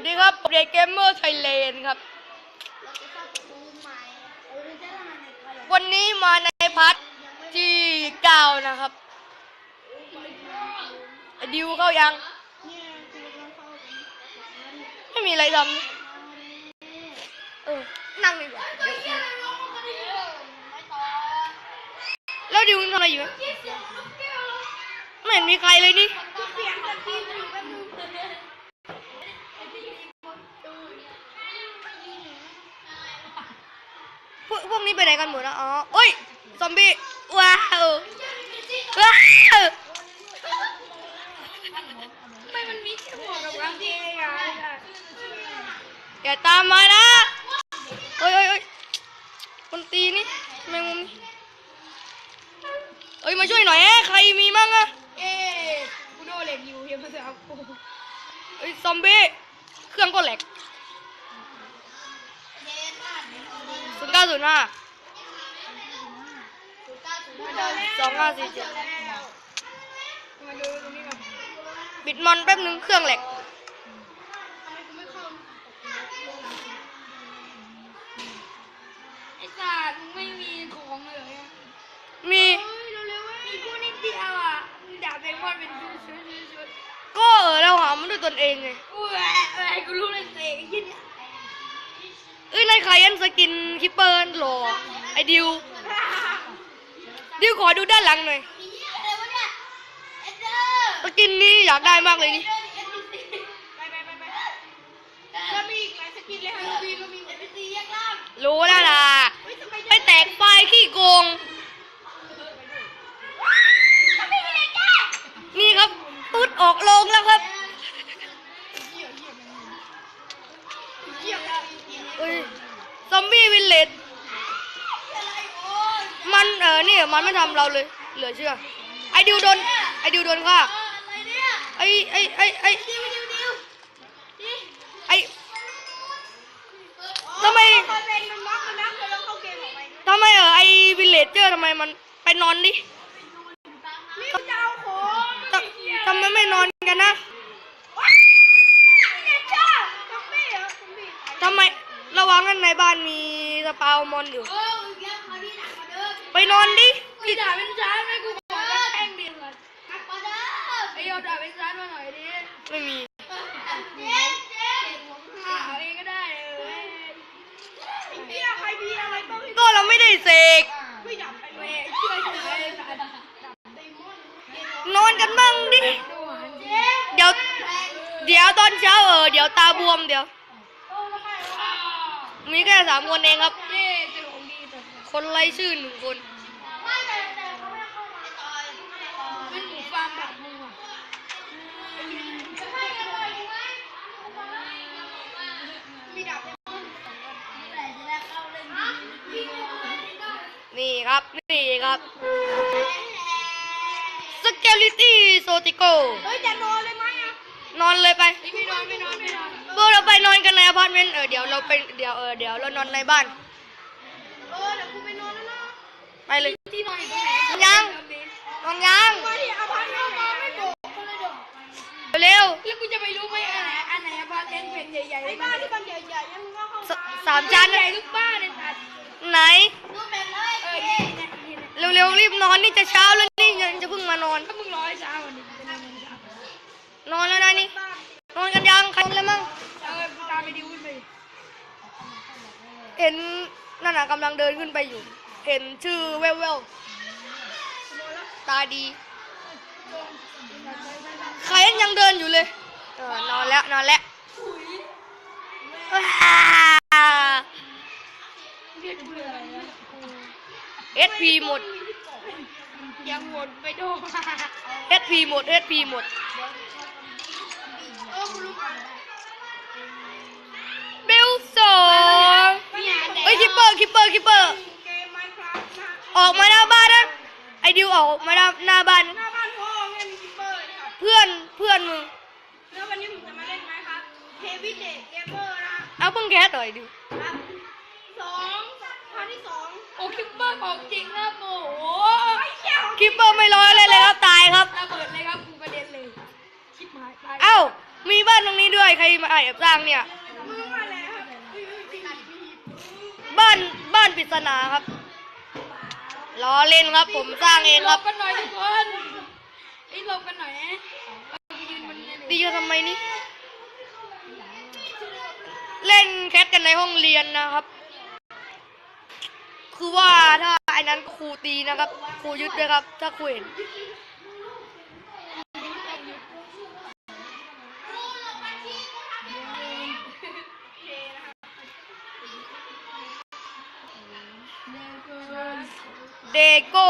วัสดีครับเด็กเกมเมอร์ไทยแลนด์ครับ วันนี้มาในพาร์ทที่เก้านะครับดิวเข้ายัง ไม่มีอะไรทำเออ นั่งดีกว่าเดี๋ยแล้วดิวทำอะไรอยู่ ไม่เห็นมีใครเลยนี่เปลี่ยนสกินอยู่แป๊บนึง พวกพวกนี้ไปไหนกันหมดนะอ๋อเอ้ยซอมบี้ว้าวว้าวทำไมมันมีแค่หมวกกับกางเกงอะอย่าตามมานะเอ้ยเอ้ยเอ้ยคนตีนี่แมงมุมนี่เอ้ยมาช่วยหน่อยเอ้ใครมีมั่งอะเอ๊ะกูโดนเหล็กอยู่เฮียมาจะเอากูเอ้ยซอมบี้เครื่องก็แหลกศูนย์เก้าศูนย์ห้าสองห้าสี่เจ็ดมาดูตรงนี้ก่อนบิดมอนแป๊บนึงเครื่องแหลกทำไมกูไม่เข้าไอ้สัตว์มึงไม่มีของเลยเหรอเนี่ยมีเฮ้ยเร็วๆเว้ยมีกูนิดเดียวอะมึงด่าเบคอนเป็นชุดชุดชุดชุดก็เออเราหามันด้วยตนเองไงกูแหวะแหวะกูรู้เลยเสกไอ้ยี่เนี่ย เอ้ยนายใครยันสกินคิปเปอร์หรอไอดิว ดิวขอดูด้านหลังหน่อยอะไรวะเนี่เอ็ดเดอร์สกินนี้อยากได้มากเลยนี่ไปไปไปไปแล้วมีอีกหลายสกินเลยฮาโลวีนเรามีเอ็ดซีแยกล่าง รู้แล้วล่ะ เฮ้ยทำไม ไปแตกไฟขี้โกง ทำไมไม่ได้แก้ นี่ครับตุ๊ดออกโรงแล้วครับ เหี้ยเหี้ยเหี้ย เอ้ย ซอมบี้วิลเลจ อะไรโอ้ย มันเออเนี่ยมัน ไม่ทำเราเลย เหลือเชื่อ ไอ้ดิวโดน ไอ้ดิวโดนฆ่าอะไรเนี่ยไอ้ไอ้ไอ้ไอ้ดิวดิวดิวนี่ไอ้ทำไมคอยเป็นมันมักมันนักเลยแล้วเข้าเกมออกไปทำไมเออไอ้วิลเลจเจอร์ทำไมมันไปนอนดินี่มันจะเอาของทำทำไมไม่นอนกันนะเนี่ยจ้าซอมบี้เหรอซอมบี้ตายทำไมระวังกันในบ้านมีสปาวมอนอยู่ กนอนกันบ้างดิ เดี๋ยว เดี๋ยวตอนเช้าเออเดี๋ยวตาบวมเดี๋ยว มีแค่สามคนเองครับ คนไร้ชื่อหนึ่งคน ไม่แต่แต่เขาไม่เข้ามาต่อยเป็นหมูฟาร์มแบบมึงอะจะให้กันเลยดีไหมมีดับเป็นต้นสองคนแต่จะได้เข้าเล่นดี นี่ ครับ นี่ครับสเกลิตี้โซติโกเฮ้ยจะนอนเลยไหมอะนอนเลยไปไม่นอนไม่นอนไม่นอนพวกเราไปนอนกันในอพาร์ตเมนต์เออเดี๋ยวเราไปเดี๋ยวเออเดี๋ยวเรานอนในบ้านเออเดี๋ยวกูไปนอนแล้วนะไปเลยที่นอนอยู่ตรงไหนยังนอนยังมาที่อพาร์ตเมนต์มาไม่บอกก็เลยเดี๋ยวเร็วแล้วกูจะไปรู้ไหมอันไหนอันไหนอพาร์ตเมนต์เป็นใหญ่ๆไอ้บ้านที่มันใหญ่ๆยังก็เข้าสสามชั้นใหญ่ทุกบ้านเลยสัตว์ไหนรูปแบบเลย เออเนี่ยเนี่ยเนี่ยเร็วๆรีบนอนนี่จะเช้าแล้วนี่ยังจะเพิ่งมานอน ถ้ามึงรอให้เช้าวันนี้จะนอนเช้านอนแล้วนะนี่ นอนกันยังใครนอนแล้วมั้งเออกูตามไปดิวขึ้นไปเห็นนั่นน่ะกำลังเดินขึ้นไปอยู่ เห็นชื่อเวลเวลตาดี ใครยังเดินอยู่เลยเออนอนแล้วนอนแล้วว้าเรียกเบื่อ แล้วเอสพีหมด ยังหมดไปโดนเอสพีหมดเอสพีหมดเออกูรู้ก่อนเบลสองไม่อยากแดกเฮ้ยคิปเปอร์คิปเปอร์คิปเปอร์เกมไมค์ครับนะออกมาหน้าบ้านนะไอดิวออกมาหน้าบ้านหน้าบ้านพ่อไงมีคิปเปอร์นะครับเพื่อนเพื่อนมึงแล้ววันนี้ผมจะมาเล่นไหมครับเฮฟวี่เดทเกมเมอร์นะเอาเพิ่งแคสต่อยดิว ครับสองพาร์ทที่สองโอ้คิปเปอร์ ของจริงนะโอ้โหไอ้เหี้ยของคิปเปอร์ไม่ร้อยเลยเลยครับตายครับระเบิดเลยครับกูกระเด็นเลยชิบหายตายเอ้ามีบ้านตรงนี้ด้วยใครมาแอบสร้างเนี่ย มึงมาแล้วบ้านบ้านปริศนาครับล้อเล่นครับผมสร้างเองหลครับบกันหน่อยทุกคนไอ้หลบกันหน่อยนะเราไปยืนบนนี้ตีกันทำไมนี่เล่นแคทกันในห้องเรียนนะครับ คือว่าถ้าไอ้นั้นครูตีนะครับครูยึดด้วยครับ ถ้าครูเห็นเดโก้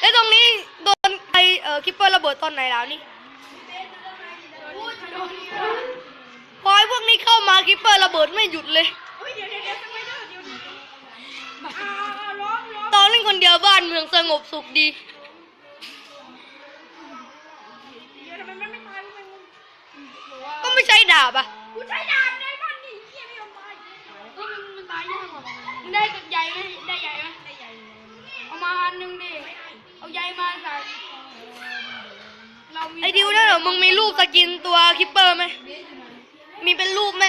แล้วตรงนี้โดนไอเอ่อคิปเปอร์ระเบิดตอนไหนแล้วนี่พอไอพวกนี้เข้ามาคิปเปอร์ระเบิดไม่หยุดเลย เล่นคนเดียวบ้านเมืองสงบสุขดีเดี๋ยวทำไมมันไม่ตายมันก็ไม่ใช่ดาบอะกูใช้ดาบในบ้านนี่เหี้ยไม่ยอมตายก็มันมันตายยากกว่ามึงได้กับใหญ่ไหมได้ใหญ่ไหมได้ใหญ่เอามาอันหนึงดิเอาใหญ่มาใส่เรามีไอ้ดิวนั่นเหรอมึงมีรูปสกินตัวคิปเปอร์ไหมมีเป็นรูปไหม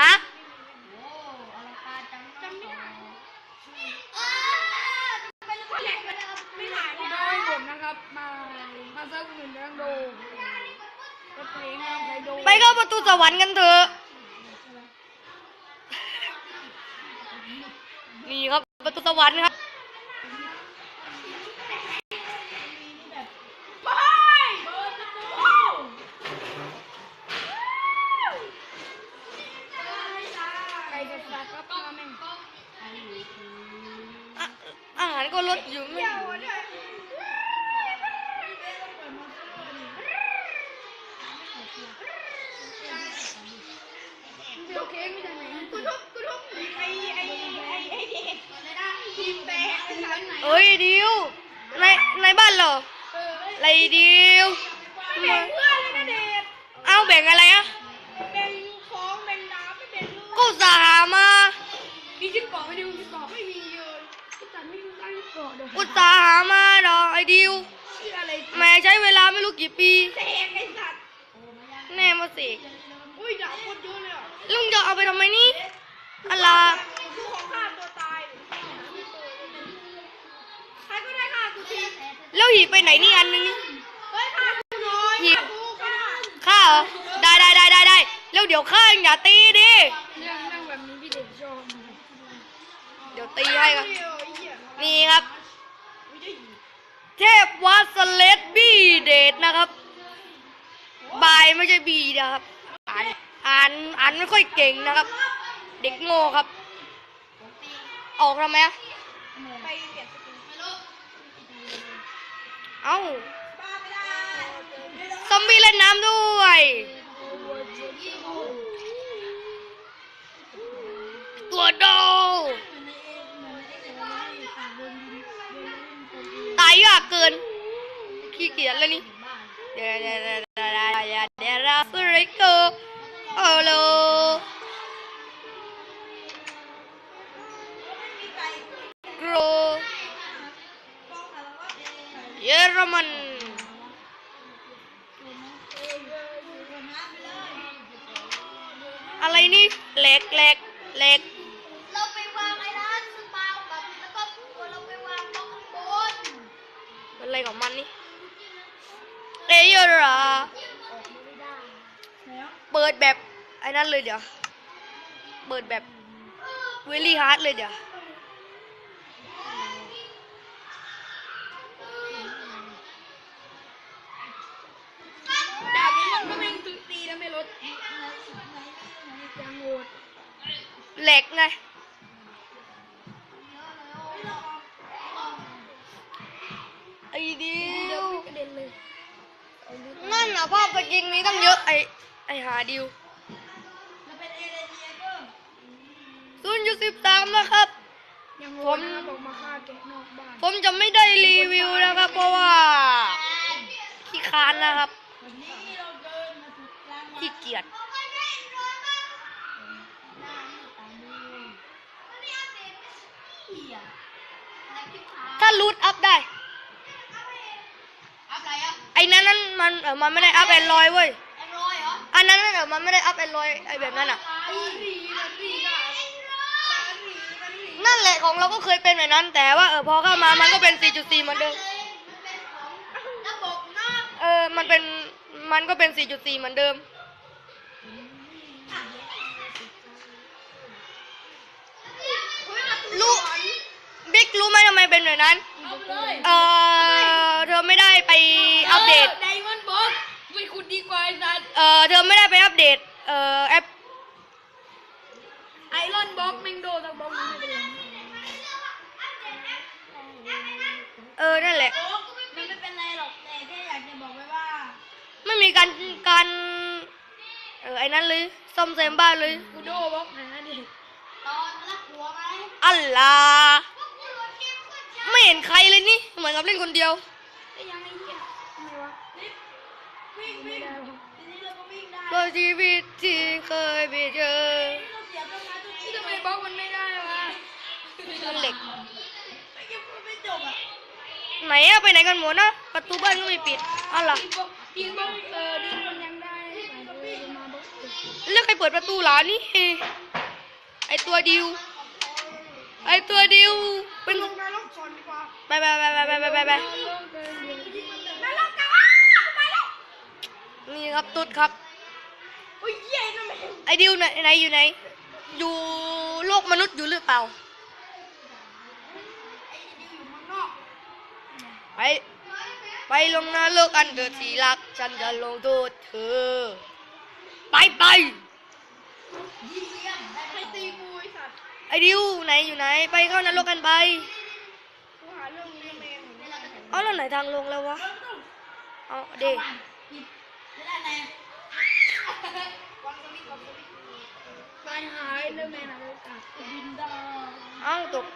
ฮะ จำไม่ได้ไม่หายไม่ได้ผมนะครับ มา มาเซิร์ฟหนึ่งเรื่องโดก็เพลงามใครโดไปเข้าประตูสวรรค์กันเถอะ นี่ครับประตูสวรรค์ครับอาหารก็ลดอยู่ไม่ เคไม่ไหนกูทุบกูทุบไอ้ไอ้ไอ้ไอ้เด็กทีมแบกไอ้นไหนเอ้ยดิวในในบ้านเหรอเออไรดิวไม่แบ่งเพื่อนเลยนะเด็กเอาแบ่งอะไรอะแบ่งของแบ่งดาบไม่แบ่งเพื่ก็อนอุตสาหามามีชุดเกราะไหมดิวชุดเกราะไม่มีเลยพี่ตันไม่มีตั้งเกาะเดี๋ยวอุตสาหามาดอกไอ้ดิวแม่ใช้เวลาไม่รู้กี่ปีเสกไอ้สัตว์แน่มาสิ อุ้ยดาบโคตรเยอะเลยอะลุงจะเอาไปทำไมนี่อะไรคือของฆ่าตัวตายใครก็ได้ฆ่ากูทีแล้วหีบไปไหนนี่อันนึงนี่เฮ้ยฆ่ากูหน่อยหยิบฆ่ากูฆ่าข้าเหรอได้ได้ได้ได้ได้แล้วเดี๋ยวข้าอย่าตีดิเรื่องเรื่องแบบนี้พี่เด็กชอบเดี๋ยวตีให้ครับเดี๋ยวไอ้เหี้ยนี่ครับไม่ได้ยินเทพวัสเลสบีเดทนะครับบายไม่ใช่บีนะครับ อ่านอ่านอ่านไม่ค่อยเก่งนะครับ เด็กโง่ครับ ออกทำไมอะไปเปลี่ยนสกินไม่รู้เอ้าบ้าไม่ได้ซอมบี้เล่นน้ำด้วยตัวโดตายยากเกินขี้เกียจแล้วนี่เดี๋ยวเดี๋ยวเดี๋ยวเดี๋ยวเดี๋ยว เดี๋ยวเราสุริโกโอโลโกรเยอรมัน อะไรนี่เหล็กเหล็กเหล็ก เราไปวางไอ้ร้านสปาแบบแล้วก็เราไปวางบล็อกข้างบน เป็นอะไรของมันนี่เอเยอรา เปิดแบบ ไอ้นั่นเลยเดี๋ยว เปิดแบบเวลี่ฮาร์ดเลยเดี๋ยว ดาบนี้มันก็แม่งตีตีแล้วไม่ลดยังโหดเหล็กไง ไอ้ดิว กระเด็นเลย นั่นน่ะภาพสกินมีตั้งเยอะไอไอหาดิว ศูนย์จุดสิบสามนะครับ ยังโหดนะครับบอกมาฆ่าแกะนอกบ้านผมจะไม่ได้รีวิวนะครับ เพราะว่าขี้คร้านนะครับขี้เกียจถ้ารูทอัพได้อะไรอะไอ้นั้นนั้นมันเออมันไม่ได้อัพแอนดรอยเว้ยไอ้อันนั้นน่ะมันไม่ได้อัพแอนดรอยไอแบบนั้นอะ ไอ้รีนะรีนะรีรี นั่นแหละของเราก็เคยเป็นแบบนั้น แต่ว่าเออพอเข้ามามันก็เป็น 4.4 เหมือนเดิมระบบนอกเออ มันเป็น มันก็เป็น 4.4 เหมือนเดิมรู้บิ๊กรู้ไหมทำไมเป็นแบบนั้น เอาไปเลยเออเธอไม่ได้ไปอัปเดต ไดมอนด์บ็อกไปขุดดีกว่าไอ้สัตว์ เออเธอไม่ได้ไปอัปเดต เออแอป ไอรอนบ็อกแมงโดสักบ็อกไม่เป็นไร เออ นั่นแหละ มันไม่เป็นไรหรอก แต่แค่อยากจะบอกไว้ว่า ไม่มีการ การ เออ ไอ้ นั้นเลยซ่อมแซมบ้านเลยกูโดบ็อกนะดิตอนรักหัวไหมอัลลาพวกกูโหลดเกมโคตรช้าไม่เห็นใครเลยนี่เหมือนกับเล่นคนเดียวไอ้ยังไอ้เหี้ยทำไมวะวิ่งไม่วิ่งได้วะทีนี้เราก็วิ่งได้ก็ชีวิตที่เคยไปเจอเราเสียต้นไม้ต้นนี่นี้ทำไมบ็อกมันไม่ได้วะนั่นเหล็กไม่ยังพูดไม่จบอะไหนอะไปไหนกันหมดนะประตูบ้านก็ไม่ปิดอะล่ะทีมบ็อกทีมบ็อกเออ แล้วใครเปิดประตูหลานี่ไอตัวดิว ไอตัวดิวเป็นไปไปไปไปไปไปไปนี่ครับตุ๊ดครับไอดิวไหนไหนอยู่ไหน อยู่โลกมนุษย์อยู่หรือเปล่าไปไปลงนรกอันเดือดสีรัก ฉันจะลงโทษเธอ ไปไปเยี่ยมใครตีกูไอ้สัตว์ไอดิวไหนอยู่ไหน ไปเข้านรกกันไป กูหาเรื่องเลี้ยงเองไม่ได้กันเอาแล้วไหนทางลงแล้ววะ เอาเด็กผิดไม่ได้แน่วางสวิตช์วางสวิตช์ไปหาไอ้เดอร์แมนอะไรกันบินได้เอาตก